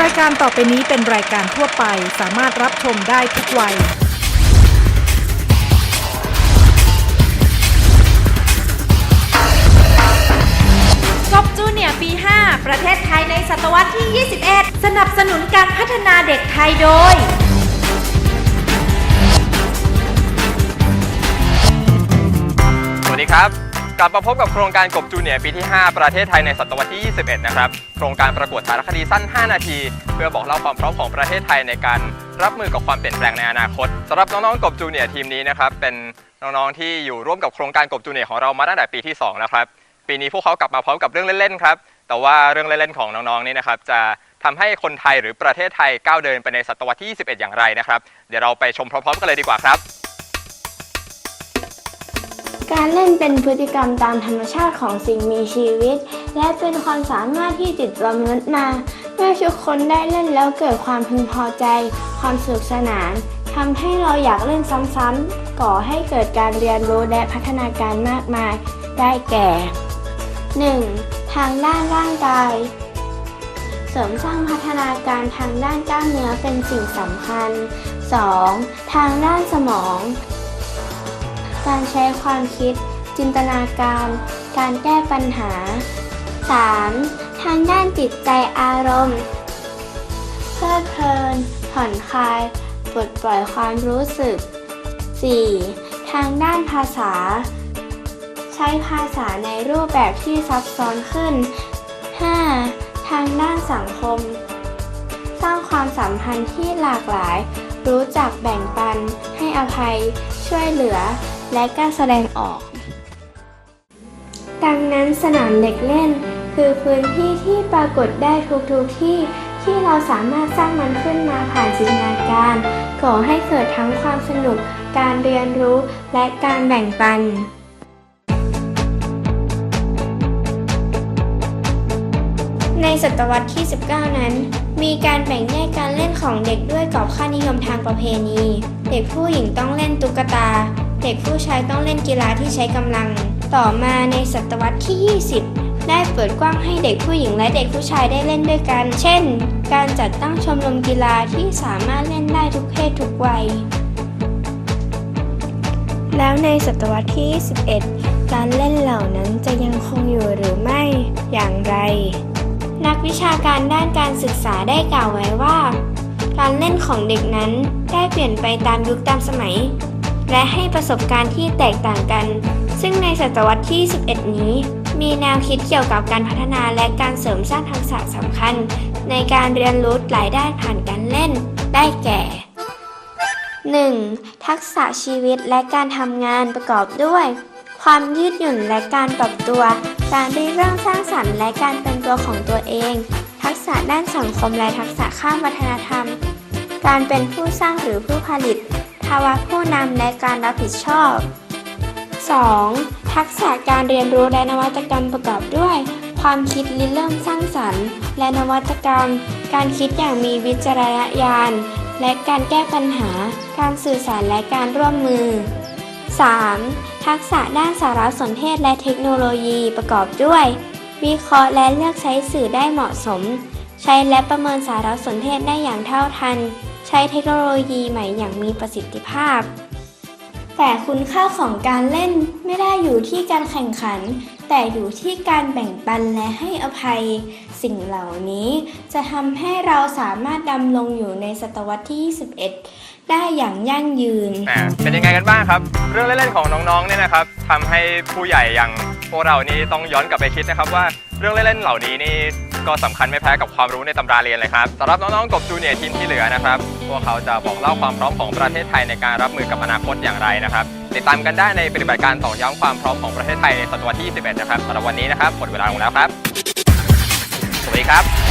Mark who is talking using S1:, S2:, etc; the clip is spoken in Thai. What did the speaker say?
S1: รายการต่อไปนี้เป็นรายการทั่วไปสามารถรับชมได้ทุกวัย
S2: กบจูเนียร์ปี 5 ประเทศไทยในศตวรรษที่ 21 สนับสนุนการพัฒนาเด็กไทยโดย
S3: สวัสดีครับก ลับมาพบกับโครงการกบจูเนียร์ปีที่ 5 ประเทศไทยในศตวรรษที่ 21 นะครับ โครงการประกวดสารคดีสั้น 5 นาที เพื่อบอกเล่าความพร้อมของประเทศไทยในการรับมือกับความเปลี่ยนแปลงในอนาคตสำหรับน้องๆกบจูเนียร์ทีมนี้นะครับ เป็นน้องๆที่อยู่ร่วมกับโครงการกบจูเนียร์ของเรามาตั้งแต่ปีที่ 2 แล้วครับ ปีนี้พวกเขากลับมาพร้อมกับเรื่องเล่นๆครับ แต่ว่าเรื่องเล่นๆของน้องๆนี่นะครับจะทำให้คนไทยหรือประเทศไทยก้าวเดินไปในศตวรรษที่ 21 อย่างไรนะครับ เดี๋ยวเราไปชมพร้อมๆกันเลยดีกว่าครับ
S4: การเล่นเป็นพฤติกรรมตามธรรมชาติของสิ่งมีชีวิต และเป็นความสามารถที่ติดตัวมนุษย์มา เมื่อทุกคนได้เล่นแล้วเกิดความพึงพอใจ ความสนุกสนานทำให้เราอยากเล่นซ้ำๆก่อให้เกิดการเรียนรู้และพัฒนาการมากมาย ได้แก่ 1. ทางด้านร่างกาย เสริมสร้างพัฒนาการทางด้านกล้ามเนื้อเป็นสิ่งสำคัญ 2. ทางด้านสมอง การใช้ความคิด จินตนาการ การแก้ปัญหา 3. ทางด้านจิตใจอารมณ์ เพลิดเพลิน ผ่อนคลายปลดปล่อยความรู้สึก 4. ทางด้านภาษา ใช้ภาษาในรูปแบบที่ซับซ้อนขึ้น 5. ทางด้านสังคม สร้างความสัมพันธ์ที่หลากหลาย รู้จักแบ่งปัน ให้อภัย ช่วยเหลือ และกล้าแสดงออก ดังนั้นสนามเด็กเล่น คือพื้นที่ที่ปรากฏได้ทุกๆที่ที่เราสามารถสร้างมันขึ้นมาผ่านจินตนาการก่อให้เกิดทั้งความสนุก การเรียนรู้ และการแบ่งปันในศตวรรษที่ 19 นั้น มีการแบ่งแยกการเล่นของเด็กด้วยกรอบค่านิยมทางประเพณี เด็กผู้หญิงต้องเล่นตุ๊กตา เด็กผู้ชายต้องเล่นกีฬาที่ใช้กำลัง ต่อมาในศตวรรษที่ 20 ได้เปิดกว้างให้เด็กผู้หญิงและเด็กผู้ชายได้เล่นด้วยกัน เช่น การจัดตั้งชมรมกีฬาที่สามารถเล่นได้ทุกเพศทุกวัย แล้วในศตวรรษที่ 21 การเล่นเหล่านั้นจะยังคงอยู่หรือไม่อย่างไร นักวิชาการด้านการศึกษาได้กล่าวไว้ว่า การเล่นของเด็กนั้นได้เปลี่ยนไปตามยุคตามสมัย และให้ประสบการณ์ที่แตกต่างกัน ซึ่งในศตวรรษที่ 11 นี้ มีแนวคิดเกี่ยวกับการพัฒนาและการเสริมสร้างทักษะสำคัญ ในการเรียนรู้หลายด้านผ่านการเล่น ได้แก่ 1. ทักษะชีวิตและการทำงานประกอบด้วย ความยืดหยุ่นและการปรับตัว การริเริ่มสร้างสรรค์และการเป็นตัวของตัวเอง ทักษะด้านสังคมและทักษะข้ามวัฒนธรรม การเป็นผู้สร้างหรือผู้ผลิต วะผู้นำและการรับผิดชอบ 2. ทักษะการเรียนรู้และนวัตกรรมประกอบด้วย ความคิดริเริ่มสร้างสรรค์ และนวัตกรรม การคิดอย่างมีวิจารณญาณ และการแก้ปัญหา การสื่อสารและการร่วมมือ 3. ทักษะด้านสารสนเทศและเทคโนโลยีประกอบด้วย วิเคราะห์และเลือกใช้สื่อได้เหมาะสม ใช้และประเมินสารสนเทศได้อย่างเท่าทัน ใช้เทคโนโลยีใหม่อย่างมีประสิทธิภาพ แต่คุณค่าของการเล่นไม่ได้อยู่ที่การแข่งขัน แต่อยู่ที่การแบ่งปันและให้อภัย สิ่งเหล่านี้จะทำให้เราสามารถดำรงอยู่ในศตวรรษที่ 21 ได้อย่างยั่งยืน
S3: อ่าเป็นยังไงกันบ้างครับ เรื่องเล่นๆของน้องๆเนี่ยนะครับทำให้ผู้ใหญ่อย่างพวกเรานี่ต้องย้อนกลับไปคิดนะครับว่าเรื่องเล่นๆเหล่านี้นี่ ก็สำคัญไม่แพ้กับความรู้ในตำราเรียนเลยครับสำหรับน้องๆกบจูเนียร์ทีมที่เหลือนะครับ พวกเขาจะบอกเล่าความพร้อมของประเทศไทยในการรับมือกับอนาคตอย่างไรนะครับ ติดตามกันได้ในปฏิบัติการต่อย้ำความพร้อมของประเทศไทยในศตวรรษที่ 21 นะครับสำหรับวันนี้นะครับหมดเวลาลงแล้วครับ สวัสดีครับ